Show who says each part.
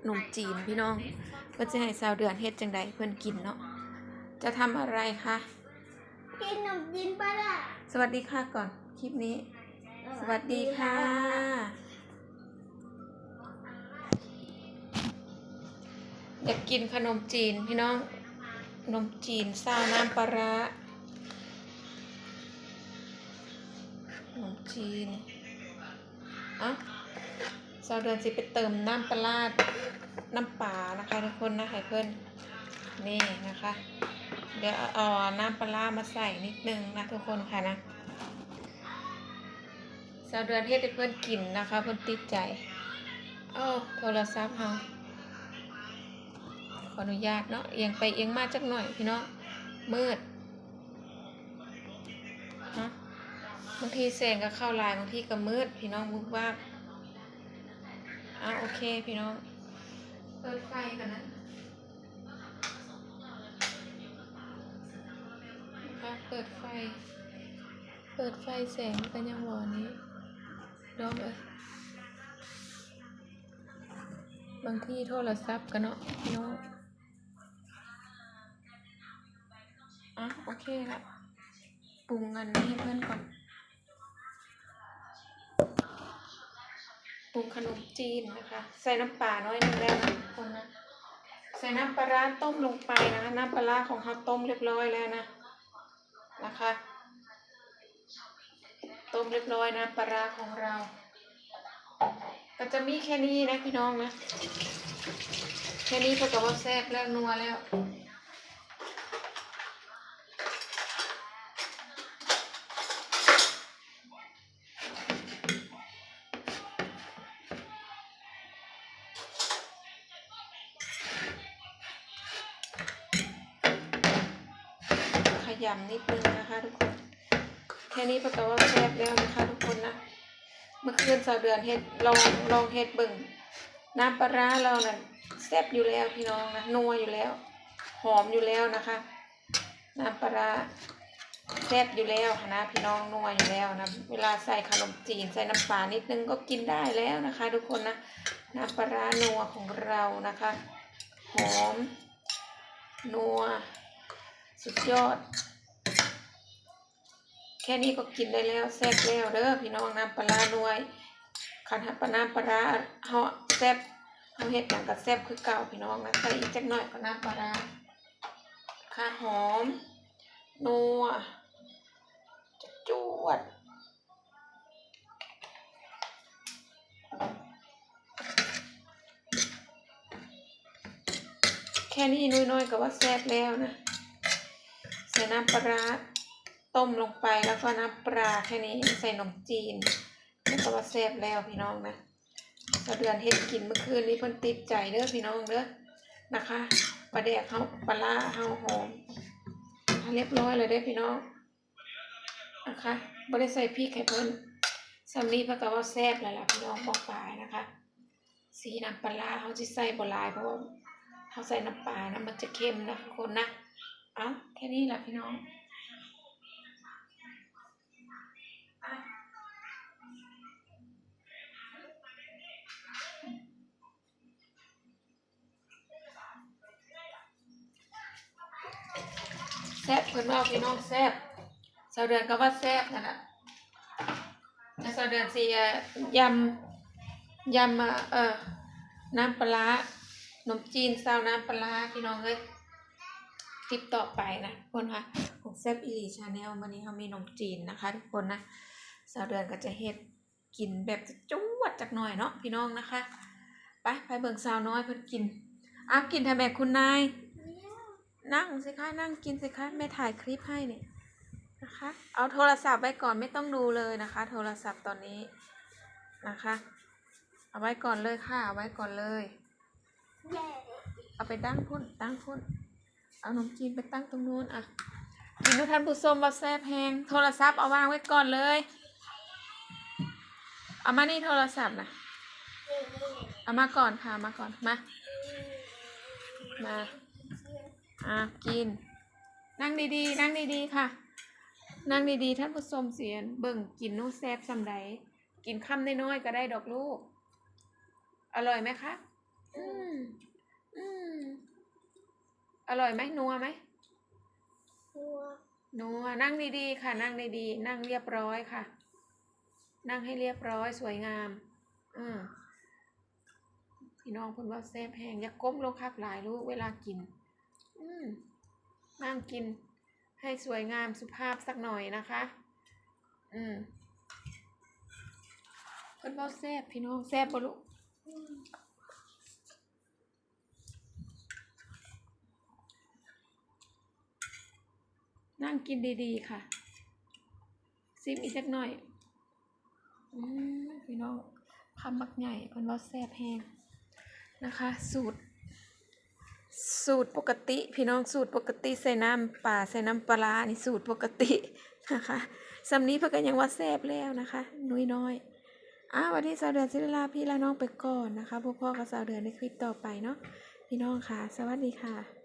Speaker 1: ขนมจีนพี่น้อง เพื่อจะให้สาวเดือนเฮ็ดจังใดเพื่อนกินเนาะจะทำอะไรคะ
Speaker 2: กินขนมจีนปะล่ะ
Speaker 1: สวัสดีค่ะก่อนคลิปนี้ สวัสดีค่ะอยากกินขนมจีนพี่น้องขนมจีนซาวน้ำปลาร้าขนมจีนอะ สาวเดือนสิไปเติมน้ำปลาร้าน้ำปลานะคะทุกคนนะให้เพื่อนนี่นะคะ เดี๋ยวเอาน้ำปลามาใส่นิดนึงนะทุกคนค่ะนะสาวเดือนเฮ็ดให้เพื่อนกินนะคะ เพื่อนติดใจเอ้าโทรศัพท์เฮาขออนุญาตเนาะเอียงไปเอียงมาจักหน่อยพี่น้องมืดฮะบางทีแสงก็เข้าลายบางทีก็มืดพี่น้องบุบว่า อะโอเคพี่น้อง เปิดไฟกันนะนะคะเปิดไฟ เปิดไฟแสงกันยังหวอนี้ดอกเอ้ยบางที่โทรศัพท์กันเนาะพี่น้องอะโอเคละปรุงกันให้เพื่อนก่อน ปรุงขนมจีนนะคะ ใส่น้ำปลาน้อยนึงแล้วนะทุกคนนะใส่น้ำปลาร้าต้มลงไปนะน้ำปลาร้าของเราต้มเรียบร้อยแล้วนะนะคะ ต้มเรียบร้อยนะปลาร้าของเรา ก็จะมีแค่นี้นะพี่น้องนะแค่นี้เท่ากับว่าแซ่บแล้วนัวแล้ว ยำนิดนึงนะคะทุกคน แค่นี้ประกาว่าแซ่บแล้วนะคะทุกคนนะเมื่อคืนสาวเดือนเฮ็ดลองลองเฮ็ดเบิ่งน้ำปลาร้าเราน่ะแซ่บอยู่แล้วพี่น้องนะนัวอยู่แล้ว หอมอยู่แล้วนะคะ น้ำปลาร้าแซ่บอยู่แล้วนะพี่น้องนัวอยู่แล้วนะเวลาใส่ขนมจีนใส่น้ำปลานิดนึงก็กินได้แล้วนะคะ ทุกคนนะน้ำปลาร้านัวของเรานะคะ หอม นัว สุดยอด แค่นี้ก็กินได้แล้วแซ่บแล้วเด้อพี่น้องน้ำปลาร้าหน่วยคันหับปลาน้ำปลาร้าเฮาแซ่บเฮาเฮ็ดหยังก็แซ่บคือเก่าพี่น้องนะใส่อีกจักหน่อยก็น้ำปลาร้าค่ะหอมนัวจะจวดแค่นี้น้อยๆก็ว่าแซ่บแล้วนะใส่น้ำปลาร้า ต้มลงไปแล้วก็น้ำปลาแค่นี้ใส่นมจีนแล้วก็ว่าแซ่บแล้วพี่น้องนะสะเดือนเฮ็ดกินเมื่อคืนนี้เพิ่นติดใจเด้อพี่น้องเด้อนะคะปลาแดกเฮาปลาร้าเฮาหอมเรียบร้อยเลยเด้อพี่น้องนะคะบ่ได้ใส่พริกให้เพิ่นสำนี้เพิ่นก็ว่าแซ่บแล้วล่ะพี่น้องบอกปลายนะคะ สีน้ำปลาร้าเฮาสิใส่บลายเพราะว่าเฮาใส่น้ำปลานะมันจะเค็มนะคนนะ เอาแค่นี้แหละพี่น้อง ซ่บเพิ่นว่าพี่น้องแซ่บสาวเดือนก็ว่าแซ่บนั่นะแล้วสาวเดือนสิยำยำเอ่อน้ำปลาขนมจีนซาวน้ำปลาพี่น้องเอ้ยคลิปต่อไปนะทุกคนค่ะของแซ่บอีลีชาแนลวันนี้เขามีนมจีนนะคะทุกคนนะสาวเดือนก็จะเฮ็ดกินแบบจะจวดจากหน่อยเนาะพี่น้องนะคะ ไปไปเบิ่งสาวน้อยเพิ่นกินอ้าวกินทำไมคุณนาย นั่งสิคะนั่งกินสิคะแม่ถ่ายคลิปให้เนี่ยนะคะ เอาโทรศัพท์ไว้ก่อนไม่ต้องดูเลยนะคะ โทรศัพท์ตอนนี้นะคะ เอาไว้ก่อนเลยค่ะเอาไว้ก่อนเลยเอาไปตั้งพุ่นตั้งพุ่นเอาขนมจีนไปตั้งตรงนู้นอะกินดูท่านผู้ชมว่าแซ่บแพงโทรศัพท์เอาวางไว้ก่อนเลย เอามานี่โทรศัพท์นะเอามาก่อนค่ะมาก่อนมามา อะกิน นั่งดีๆ นั่งดีๆ ค่ะ นั่งดีๆ ท่านผู้ชมเสียน เบิ่งกินนู้แซ่บสำใดกินคำน้อยๆก็ได้ดอกลูก อร่อยไหมคะ อืม อืม อร่อยไหมนัวไหม
Speaker 2: ตัว
Speaker 1: นัวนั่งดีๆ ค่ะ นั่งดีๆ นั่งเรียบร้อยค่ะ นั่งให้เรียบร้อยสวยงาม อืมพี่น้องคุณว่าแซ่บแห้งอย่าก้มลงคักหลายลูกเวลากิน อืมนั่งกินให้สวยงามสุภาพสักหน่อยนะคะ อืมเพิ่นว่าแซ่บพี่น้องแซ่บบ่ลูกนั่งกินดีๆ ค่ะ ซิมอีกสักหน่อย อืมพี่น้องคำมักใหญ่เพิ่นว่าแซ่บแห้งนะคะ สูตร สูตรปกติ พี่น้องสูตรปกติใส่น้ำปลาใส่น้ำปลานี่สูตรปกตินะคะสำนี้เพื่อก็ยังว่าแซ่บแล้วนะคะ นุ้ยน้อยอ้าววันนี้สาวเดือนศิลาพี่และน้องไปก่อนนะคะพวกพ่อกับสาวเดือนในคลิปต่อไปเนาะพี่น้องค่ะ สวัสดีค่ะ